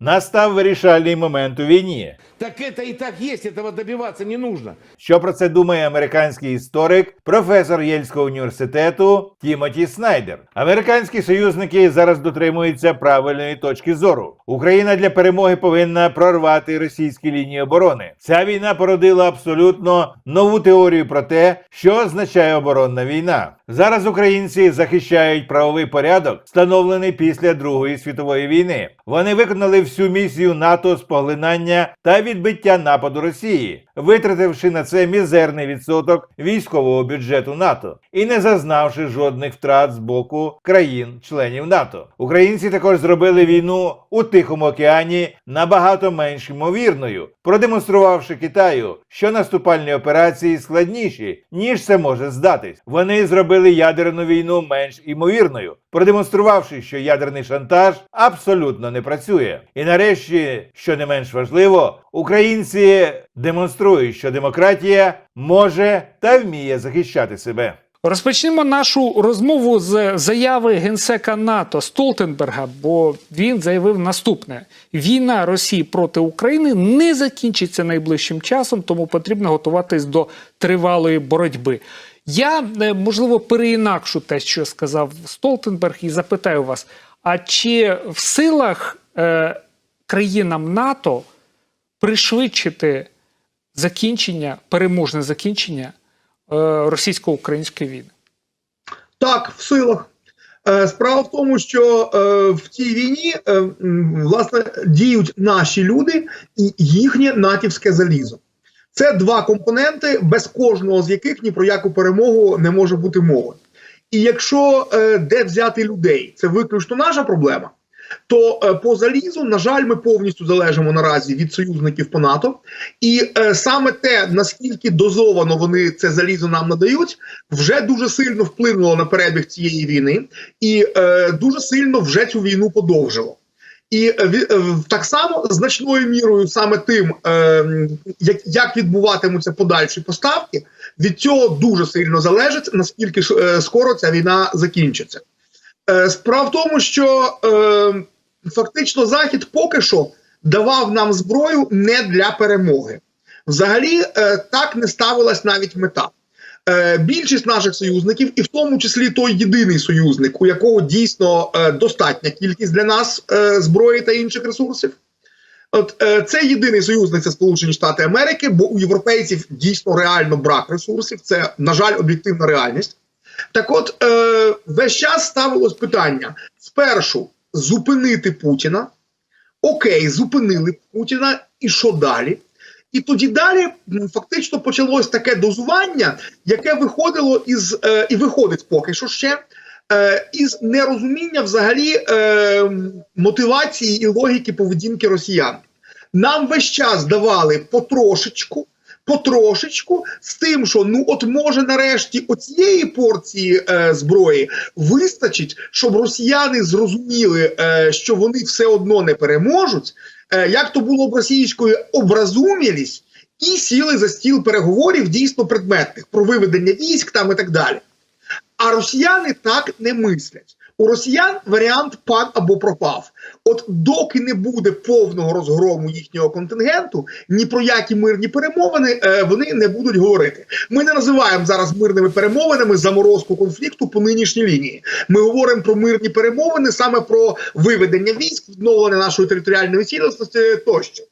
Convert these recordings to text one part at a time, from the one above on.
настав вирішальний момент у війні. Так это и так есть, этого добиваться не нужно. Що про це думає американський історик, професор Єльського університету Тімоті Снайдер? Американські союзники зараз дотримуються правильної точки зору. Україна для перемоги повинна прорвати російські лінії оборони. Ця війна породила абсолютно нову теорію про те, що означає оборонна війна. Зараз українці захищають правовий порядок, встановлений після Другої світової війни. Вони виконали всю місію НАТО з поглинання та відбиття нападу Росії, витративши на це мізерний відсоток військового бюджету НАТО і не зазнавши жодних втрат з боку країн-членів НАТО. Українці також зробили війну у Тихому океані набагато менш ймовірною, продемонструвавши Китаю, що наступальні операції складніші ніж це може здатись. Вони зробили ядерну війну менш імовірною, продемонструвавши, що ядерний шантаж абсолютно не працює. І нарешті, що не менш важливо, українці демонструють, що демократія може та вміє захищати себе. Розпочнемо нашу розмову з заяви генсека НАТО Столтенберга, бо він заявив наступне: війна Росії проти України не закінчиться найближчим часом, тому потрібно готуватись до тривалої боротьби. Я е, можливо переінакшу те, що сказав Столтенберг, і запитаю вас: а чи в силах е, країнам НАТО пришвидшити закінчення, переможне закінчення е, російсько-української війни? Так, в силах. Е, Справа в тому, що е, в цій війні власне діють наші люди і їхнє натівське залізо. Це два компоненти, без кожного з яких ні про яку перемогу не може бути мови. І якщо е, де взяти людей, це виключно наша проблема. То е, по залізу, на жаль, ми повністю залежимо наразі від союзників по НАТО, і е, саме те, наскільки дозовано вони це залізо нам надають, вже дуже сильно вплинуло на перебіг цієї війни, і е, дуже сильно вже цю війну подовжило. І е, е, так само значною мірою саме тим, е, як, відбуватимуться подальші поставки, від цього дуже сильно залежить, наскільки скоро ця війна закінчиться. Справа в тому, що фактично Захід поки що давав нам зброю не для перемоги. Взагалі, так не ставилась навіть мета. Е, більшість наших союзників, і в тому числі той єдиний союзник, у якого дійсно е, достатня кількість для нас е, зброї та інших ресурсів. От це єдиний союзник, це Сполучені Штати Америки, бо у європейців дійсно реально брак ресурсів. Це, на жаль, об'єктивна реальність. Так от, е, весь час ставилось питання: спершу зупинити Путіна. Окей, зупинили Путіна, і що далі? І тоді далі фактично почалось таке дозування, яке виходило із е, і виходить поки що ще е, із нерозуміння взагалі е, мотивації і логіки поведінки росіян. Нам весь час давали потрошечку, потрошечку, з тим, що ну от може нарешті оцієї порції е, зброї вистачить, щоб росіяни зрозуміли, е, що вони все одно не переможуть. Е, як то було б російською образумілість, і сіли за стіл переговорів дійсно предметних про виведення військ там і так далі. А росіяни так не мислять. У росіян варіант пан або пропав. От доки не буде повного розгрому їхнього контингенту, ні про які мирні перемовини е, вони не будуть говорити. Ми не називаємо зараз мирними перемовинами заморозку конфлікту по нинішній лінії. Ми говоримо про мирні перемовини саме про виведення військ, відновлення нашої територіальної цілісності тощо.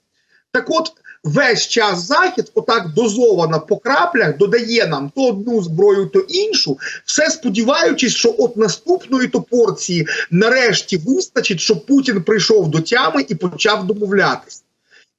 Так от, весь час Захід, отак дозовано по краплях, додає нам то одну зброю, то іншу, все сподіваючись, що от наступної то порції нарешті вистачить, щоб Путін прийшов до тями і почав домовлятися.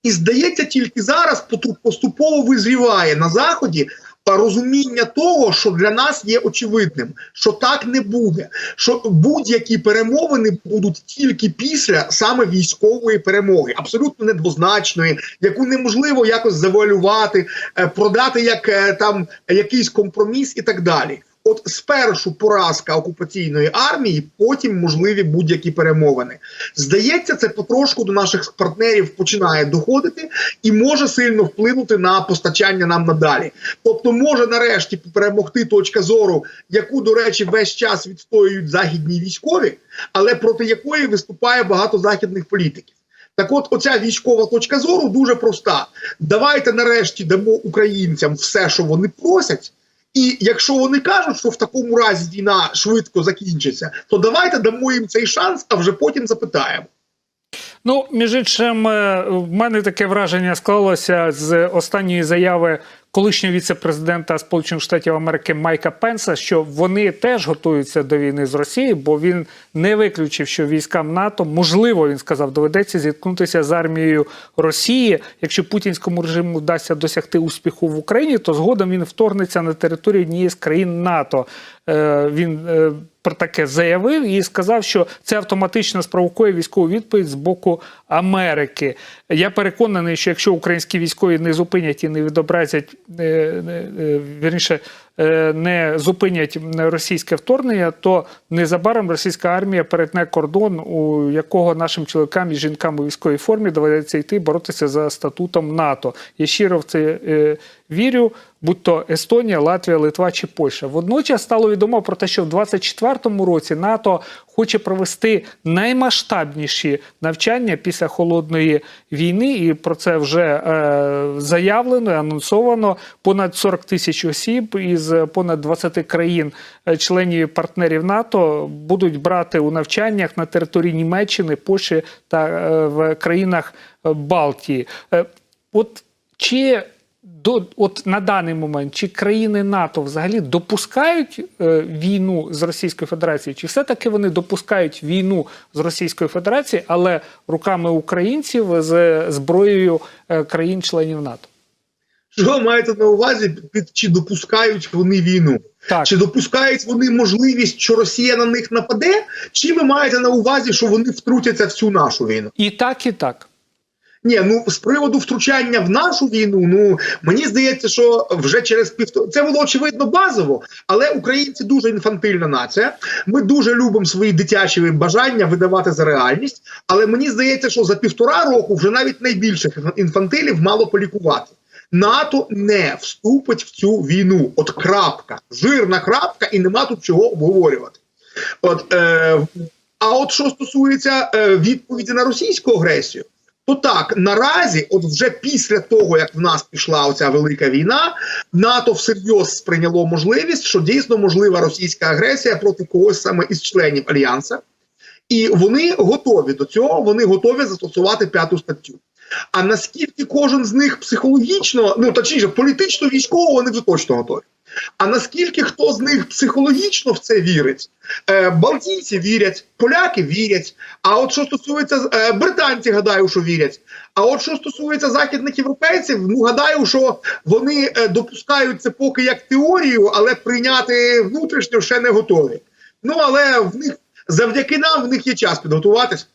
І здається, тільки зараз поступово визріває на заході розуміння того, що для нас є очевидним, що так не буде, що будь-які перемовини будуть тільки після саме військової перемоги, абсолютно недвозначної, яку неможливо якось завуалювати, е, продати як е, там якийсь компроміс і так далі. От спершу поразка окупаційної армії, потім можливі будь-які перемовини. Здається, це потрошку до наших партнерів починає доходити і може сильно вплинути на постачання нам надалі. Тобто, може нарешті перемогти точка зору, яку, до речі, весь час відстоюють західні військові, але проти якої виступає багато західних політиків. Так от, оця військова точка зору дуже проста. Давайте нарешті дамо українцям все, що вони просять. І якщо вони кажуть, що в такому разі війна швидко закінчиться, то давайте дамо їм цей шанс, а вже потім запитаємо. Ну, між іншим, е, в мене таке враження склалося з останньої заяви колишнього віце-президента Сполучених Штатів Америки Майка Пенса, що вони теж готуються до війни з Росією, бо він не виключив, що військам НАТО можливо він сказав, доведеться зіткнутися з армією Росії. Якщо путінському режиму вдасться досягти успіху в Україні, то згодом він вторгнеться на територію однієї з країн НАТО. Е, Він е, про таке заявив і сказав, що це автоматично спровокує військову відповідь з боку Америки. Я переконаний, що якщо українські військові не зупинять і не відобразять вірніше, е, не зупинять російське вторгнення, то незабаром російська армія перетне кордон, у якого нашим чоловікам і жінкам у військовій формі доведеться йти боротися за статутом НАТО. Я щиро в це е, вірю, будь то Естонія, Латвія, Литва чи Польща. Водночас стало відомо про те, що в 2024 році НАТО хоче провести наймасштабніші навчання після холодної війни, і про це вже е, заявлено, анонсовано. Понад 40 тисяч осіб із понад 20 країн, е, членів партнерів НАТО, будуть брати у навчаннях на території Німеччини, Польщі та е, в країнах е, Балтії. От чи до от на даний момент чи країни НАТО взагалі допускають е, війну з Російською Федерацією, чи все-таки вони допускають війну з Російською Федерацією, але руками українців з зброєю е, країн-членів НАТО? Що ви маєте на увазі, під чи допускають вони війну? Так. Чи допускають вони можливість, що Росія на них нападе? Чи ви маєте на увазі, що вони втрутяться в цю нашу війну? І так, і так. Ні, ну з приводу втручання в нашу війну, ну мені здається, що вже через півтора це було очевидно базово, але українці дуже інфантильна нація. Ми дуже любимо свої дитячі бажання видавати за реальність. Але мені здається, що за півтора року вже навіть найбільших інфантилів мало полікувати. НАТО не вступить в цю війну. От крапка, жирна крапка, і нема тут чого обговорювати. От, е, а от що стосується е, відповіді на російську агресію. То так, наразі, от вже після того, як в нас пішла оця велика війна, НАТО всерйоз сприйняло можливість, що дійсно можлива російська агресія проти когось саме із членів альянса, і вони готові до цього, вони готові застосувати п'яту статтю. А наскільки кожен з них психологічно, ну точніше, політично військово, вони вже точно готові. А наскільки хто з них психологічно в це вірить? Е, Балтійці вірять, поляки вірять. А от що стосується е, британці, гадаю, що вірять. А от що стосується західних європейців, ну гадаю, що вони е, допускають це поки як теорію, але прийняти внутрішньо ще не готові. Ну але в них завдяки нам в них є час підготуватись.